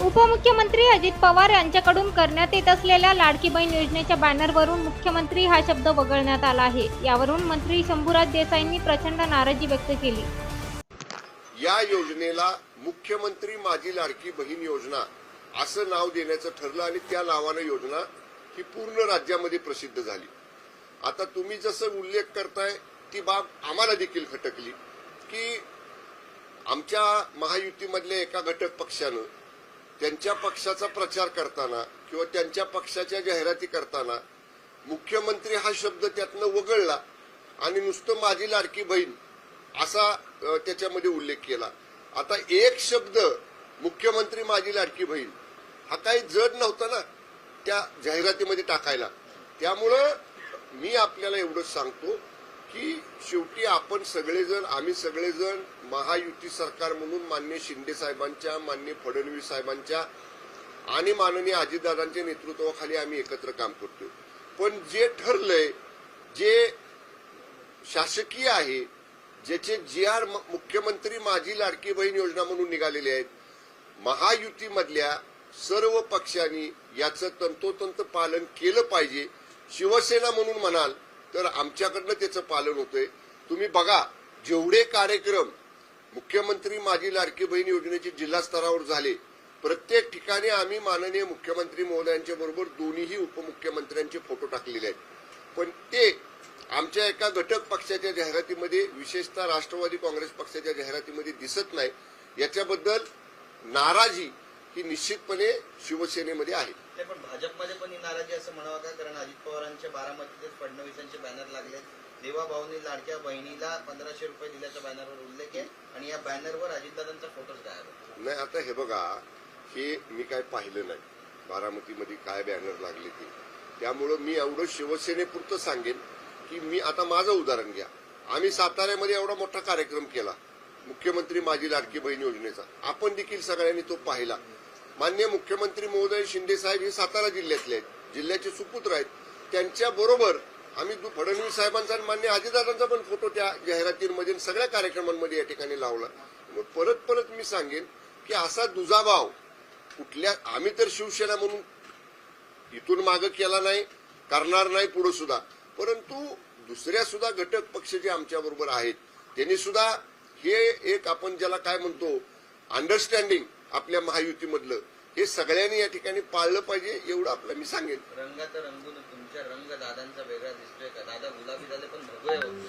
उपमुख्यमंत्री अजित पवार यांच्याकडून करण्यात येत असलेल्या लाडकी बहीण योजनेच्या बॅनरवरून मुख्यमंत्री हा शब्द वगळण्यात आला आहे. यावरून मंत्री शंभूराज देसाईंनी प्रचंड नाराजी व्यक्त केली. या योजनेला मुख्यमंत्री माझी लाडकी बहीण योजना असं नाव देण्याचं ठरलं आणि त्या नावानं योजना ही पूर्ण राज्यामध्ये प्रसिद्ध झाली. आता तुम्ही जसं उल्लेख करताय ती बाब आम्हाला देखील खटकली की आमच्या महायुतीमधल्या एका घटक पक्षानं त्यांच्या पक्षाचा प्रचार करताना किंवा त्यांच्या पक्षाच्या जाहिराती करताना मुख्यमंत्री हा शब्द त्यातनं वगळला आणि नुसतं माझी लाडकी बहीण असा त्याच्यामध्ये उल्लेख केला. आता एक शब्द मुख्यमंत्री माझी लाडकी बहीण हा काही जड नव्हता ना त्या जाहिरातीमध्ये टाकायला. त्यामुळं मी आपल्याला एवढंच सांगतो की शेवटी आपण सगळेजण आम्ही सगळेजण महायुती सरकार म्हणून मान्य शिंदे साहेबांच्या मान्य फडणवीस साहेबांच्या आणि माननीय अजितदादांच्या नेतृत्वाखाली आम्ही एकत्र काम करतोय. पण जे ठरलंय जे शासकीय आहे ज्याचे जी आर मुख्यमंत्री माझी लाडकी बहीण योजना म्हणून निघालेले आहेत महायुतीमधल्या सर्व पक्षांनी याचं तंतोतंत पालन केलं पाहिजे. शिवसेना म्हणून म्हणाल तर आमच्याकडनं त्याचं पालन होतंय. तुम्ही बघा जेवढे कार्यक्रम मुख्यमंत्री माझी लाडकी बहीण योजनेचे जिल्हा स्तरावर झाले प्रत्येक ठिकाणी आम्ही माननीय मुख्यमंत्री महोदयांच्या बरोबर दोन्हीही उपमुख्यमंत्र्यांचे फोटो टाकलेले आहेत. पण ते आमच्या एका घटक पक्षाच्या जाहिरातीमध्ये विशेषतः राष्ट्रवादी काँग्रेस पक्षाच्या जाहिरातीमध्ये दिसत नाही. याच्याबद्दल नाराजी ही निश्चितपणे शिवसेनेमध्ये आहे. असं म्हणावं का? कारण अजित पवारांच्या बारामतीतच फडणवीसांचे बॅनर लागले देवा भाऊनी लाडक्या बहिणीला पंधराशे रुपये दिल्याच्या बॅनरवर उल्लेख आहे आणि या बॅनरवर अजितदादांचा फोटोच गायब नाही आता हे बघा हे मी काय पाहिलं नाही. बारामतीमध्ये काय बॅनर लागले ते. त्यामुळं मी एवढं शिवसेनेपुरतं सांगेन की मी आता माझं उदाहरण घ्या. आम्ही साताऱ्यामध्ये एवढा मोठा कार्यक्रम केला मुख्यमंत्री माझी लाडकी बहीण योजनेचा. आपण देखील सगळ्यांनी तो पाहिला. मान्य मुख्यमंत्री महोदय शिंदे साहेब हे सातारा जिल्ह्यातले आहेत. जिल्ह्याचे सुपुत्र आहेत. त्यांच्याबरोबर आम्ही दु- फडणवीस साहेबांचा आणि मान्य अजितदादांचा पण फोटो त्या जाहिरातींमध्ये सगळ्या कार्यक्रमांमध्ये या ठिकाणी लावला. मग परत परत मी सांगेन की असा दुजाभाव कुठल्या आम्ही तर शिवसेना म्हणून इथून मागं केला नाही करणार नाही पुढे सुद्धा. परंतु दुसऱ्या सुद्धा घटक पक्ष जे आमच्या बरोबर आहेत त्यांनी सुद्धा हे एक आपण ज्याला काय म्हणतो अंडरस्टँडिंग आपल्या महायुतीमधलं हे सगळ्यांनी या ठिकाणी पाळलं पाहिजे एवढं आपलं मी सांगेन. रंगाचा रंगून तुमच्या रंग दादांचा वेगळा दिसतोय का? दादा गुलाबी झाले पण भगवे होते.